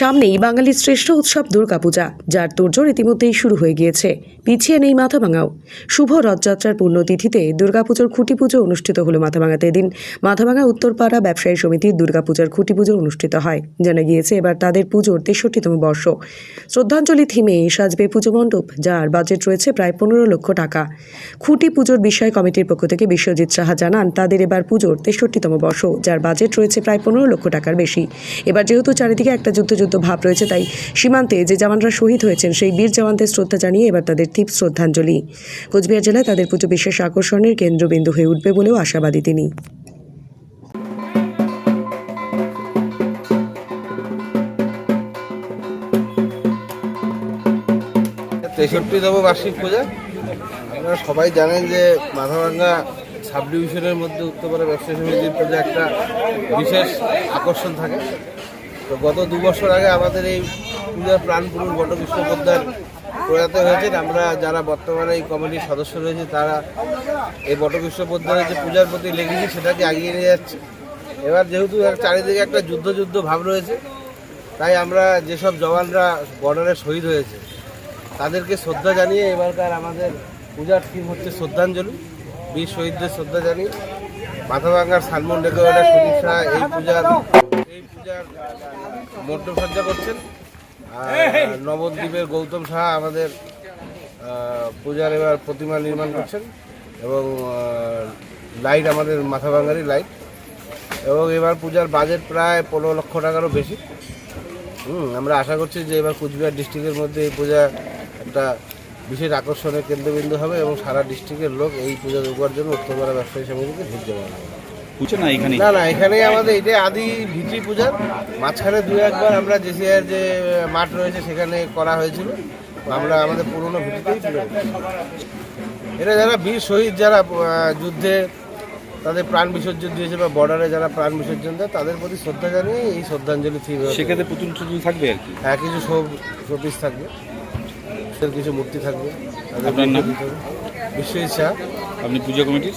সামনেই বাঙালির শ্রেষ্ঠ উৎসব দুর্গাপূজা, যার তোড়জোড় ইতিমধ্যেই শুরু হয়ে গিয়েছে। পিছিয়ে নেই মাথাভাঙাও। শুভ রথযাত্রার পুণ্যতিথিতে দুর্গাপুজোর খুঁটি পুজো অনুষ্ঠিত হলো মাথাভাঙাতে এদিন। মাথাভাঙা উত্তরপাড়া ব্যবসায়ী সমিতির দুর্গাপূজার খুঁটি পুজো অনুষ্ঠিত হয়। জানা গিয়েছে এবার তাদের পুজোর তেষট্টিতম বর্ষ। শ্রদ্ধাঞ্জলি থিমে সাজবে পুজো মণ্ডপ, যার বাজেট রয়েছে প্রায় পনেরো লক্ষ টাকা। খুঁটি পুজোর বিষয় কমিটির পক্ষ থেকে বিশ্বজিৎ সাহা জানান, তাদের এবার পুজোর তেষট্টিতম বর্ষ, যার বাজেট রয়েছে প্রায় পনেরো লক্ষ টাকার বেশি। এবার যেহেতু চারিদিকে একটা যুদ্ধ যুদ্ধ ভাব রয়েছে, তাই সীমান্তে যে জওয়ানরা শহীদ হয়েছেন, সেই বীর জওয়ানদের শ্রদ্ধা জানিয়ে এবার তাদের তীপ শ্রদ্ধাঞ্জলি। কোচবিহার জেলায় তাদের পুজো বিশেষ আকর্ষণের কেন্দ্রবিন্দু হয়ে উঠবে বলেও আশাবাদী তিনি। তেষট্টিতম বার্ষিক পূজা। আপনারা সবাই জানেন যে মাথাভাঙ্গা সাব ডিভিশনের মধ্যে উত্তরপাড়া ব্যবসায়ী সমিতির পূজা একটা বিশেষ আকর্ষণ থাকে। তো গত দু বছর আগে আমাদের এই পূজার প্রাণ পুরুষ বটকৃষ্ণ পোদ্দার প্রয়াত হয়েছেন। আমরা যারা বর্তমানে এই কমিটির সদস্য রয়েছে, তারা এই বটকৃষ্ণ পোদ্দারের যে পূজার প্রতি লেগেছি, সেটাকে এগিয়ে নিয়ে যাচ্ছে। এবার যেহেতু চারিদিকে একটা যুদ্ধ যুদ্ধ ভাব রয়েছে, তাই আমরা যেসব জওয়ানরা বর্ডারে শহীদ হয়েছে, তাদেরকে শ্রদ্ধা জানিয়ে এবারকার আমাদের পূজার থিম হচ্ছে শ্রদ্ধাঞ্জলি। বীর শহীদদের শ্রদ্ধা জানিয়ে মাথাভাঙ্গার সালমন সুদীপ শাহ এই পূজার এই পূজার মণ্ডপসজ্জা করছেন। আর নবদ্বীপের গৌতম শাহ আমাদের পূজার এবার প্রতিমা নির্মাণ করছেন এবং লাইট আমাদের মাথাভাঙ্গারই লাইট। এবং এবার পূজার বাজেট প্রায় পনেরো লক্ষ টাকারও বেশি। হুম আমরা আশা করছি যে এবার কুচবিহার ডিস্ট্রিক্টের মধ্যে এই পূজা একটা বিশেষ আকর্ষণের কেন্দ্রবিন্দু হবে এবং সারা ডিস্ট্রিক্টের লোক এই পূজা দেখবার জন্য উত্তরপাড়া ব্যবসায়ী সমিতিতে ভিড় জমা। পুজো না এখানে না না এখানে আমাদের এটাই আদি ভিটি পূজার মাঝখানে দু একবার আমরা জেসিআর যে মাঠ রয়েছে সেখানে করা হয়েছিল। আমরা আমাদের পুরনো ভিটিতেই পূজা এটা যারা বীর শহীদ যারা যুদ্ধে তাদের প্রাণ বিসর্জন দিয়েছে বা বর্ডারে যারা প্রাণ বিসর্জন দেয় তাদের প্রতি শ্রদ্ধা জানিয়ে এই শ্রদ্ধাঞ্জলি থিম সেক্ষেত্রে পুতুল টুতুল থাকবে আর কি? হ্যাঁ কিছু সব শোপিস থাকবে। কিছু মূর্তি থাকবে। আপনার নাম? বিশ্বজিৎ শাহ আপনি পুজো কমিটির?